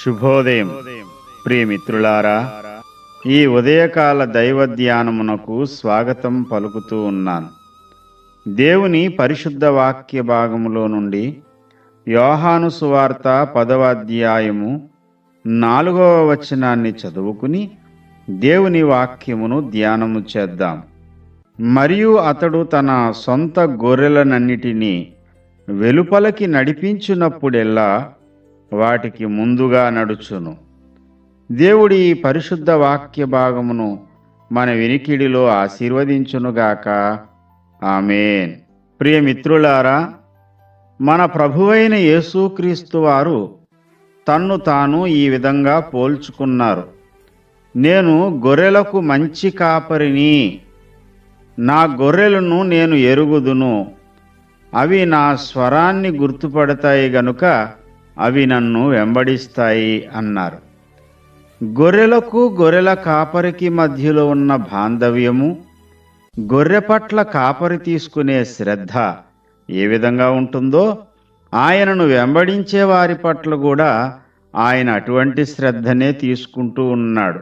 శుభోదయం. ప్రియమిత్రులారా ఈ ఉదయకాల దైవ ధ్యానమునకు స్వాగతం పలుకుతూ ఉన్నాను. దేవుని పరిశుద్ధ వాక్య భాగములో నుండి యోహాను సువార్త పదవ అధ్యాయము నాలుగవ వచనాన్ని చదువుకుని దేవుని వాక్యమును ధ్యానము చేద్దాం. మరియు అతడు తన సొంత గొర్రెలనన్నిటినీ వెలుపలకి నడిపించినప్పుడెల్లా వాటికి ముందుగా నడుచును. దేవుడి ఈ పరిశుద్ధ వాక్య భాగమును మన వినికిడిలో ఆశీర్వదించునుగాక ఆమెన్. ప్రియమిత్రులారా మన ప్రభువైన యేసుక్రీస్తు వారు తన్ను తాను ఈ విధంగా పోల్చుకున్నారు. నేను గొర్రెలకు మంచి కాపరిని నా గొర్రెలను నేను ఎరుగుదును. అవి నా స్వరాన్ని గుర్తుపడతాయి గనుక అవి నన్ను వెంబడిస్తాయి అన్నారు. గొర్రెలకు గొర్రెల కాపరికి మధ్యలో ఉన్న బాంధవ్యము గొర్రె పట్ల కాపరి తీసుకునే శ్రద్ధ ఏ విధంగా ఉంటుందో ఆయనను వెంబడించే వారి పట్ల కూడా ఆయన అటువంటి శ్రద్ధనే తీసుకుంటూ ఉన్నాడు.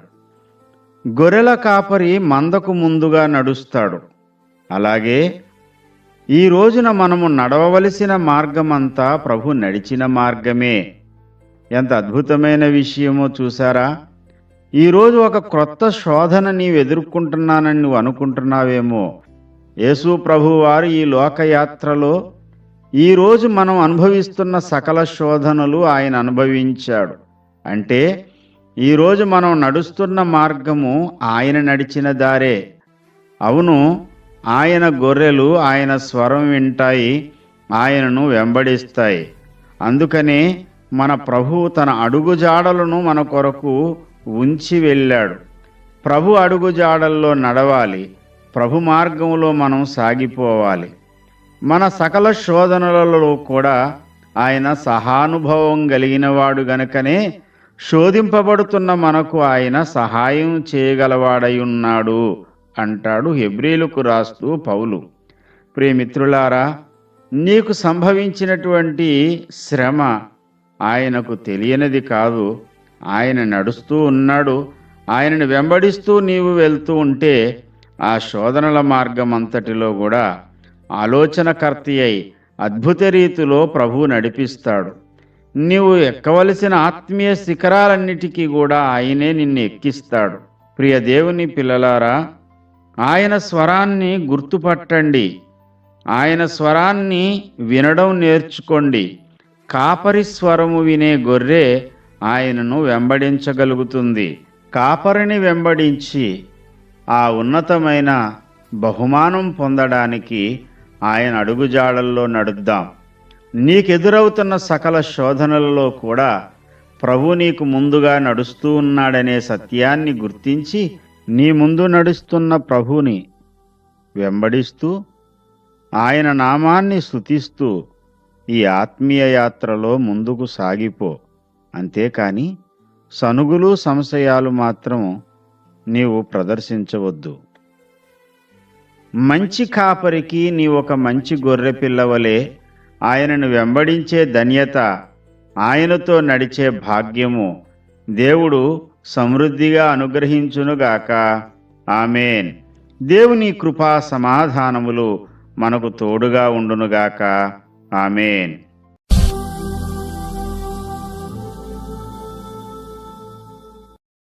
గొర్రెల కాపరి మందకు ముందుగా నడుస్తాడు. అలాగే ఈ రోజున మనము నడవవలసిన మార్గమంతా ప్రభు నడిచిన మార్గమే. ఎంత అద్భుతమైన విషయమో చూసారా ఈరోజు ఒక క్రొత్త శోధన నీవు ఎదుర్కొంటున్నానని నువ్వు అనుకుంటున్నావేమో. యేసు ప్రభు వారు ఈ లోకయాత్రలో ఈరోజు మనం అనుభవిస్తున్న సకల శోధనలు ఆయన అనుభవించాడు. అంటే ఈరోజు మనం నడుస్తున్న మార్గము ఆయన నడిచిన దారే. అవును ఆయన గొర్రెలు ఆయన స్వరం వింటాయి ఆయనను వెంబడిస్తాయి. అందుకనే మన ప్రభువు తన అడుగుజాడలను మన కొరకు ఉంచి వెళ్ళాడు. ప్రభు అడుగుజాడల్లో నడవాలి ప్రభు మార్గంలో మనం సాగిపోవాలి. మన సకల శోధనలలో కూడా ఆయన సహానుభవం కలిగినవాడు గనుకనే శోధింపబడుతున్న మనకు ఆయన సహాయం చేయగలవాడై ఉన్నాడు. అంటాడు హెబ్రిలకు రాస్తూ పౌలు. ప్రియమిత్రులారా నీకు సంభవించినటువంటి శ్రమ ఆయనకు తెలియనిది కాదు. ఆయన నడుస్తూ ఉన్నాడు. ఆయనను వెంబడిస్తూ నీవు వెళ్తూ ఉంటే ఆ శోధనల మార్గం అంతటిలో కూడా ఆలోచనకర్తి అయి అద్భుత రీతిలో ప్రభువు నడిపిస్తాడు. నీవు ఎక్కవలసిన ఆత్మీయ శిఖరాలన్నిటికీ కూడా ఆయనే నిన్ను ఎక్కిస్తాడు. ప్రియ దేవుని పిల్లలారా ఆయన స్వరాన్ని గుర్తుపట్టండి. ఆయన స్వరాన్ని వినడం నేర్చుకోండి. కాపరి స్వరము వినే గొర్రె ఆయనను వెంబడించగలుగుతుంది. కాపరిని వెంబడించి ఆ ఉన్నతమైన బహుమానం పొందడానికి ఆయన అడుగుజాడల్లో నడుద్దాం. నీకెదురవుతున్న సకల శోధనలలో కూడా ప్రభు నీకు ముందుగా నడుస్తూ ఉన్నాడనే సత్యాన్ని గుర్తించి నీ ముందు నడుస్తున్న ప్రభుని వెంబడిస్తూ ఆయన నామాన్ని స్థుతిస్తూ ఈ ఆత్మీయ యాత్రలో ముందుకు సాగిపో. అంతేకాని సనుగులు సంశయాలు మాత్రం నీవు ప్రదర్శించవద్దు. మంచి కాపరికి నీ ఒక మంచి గొర్రె పిల్లవలే. ఆయనను వెంబడించే ధన్యత ఆయనతో నడిచే భాగ్యము దేవుడు సమృద్ధిగా అనుగ్రహించునుగాక. ఆమెన్. దేవుని కృపా సమాధానములు మనకు తోడుగా ఉండునుగాక. ఆమెన్.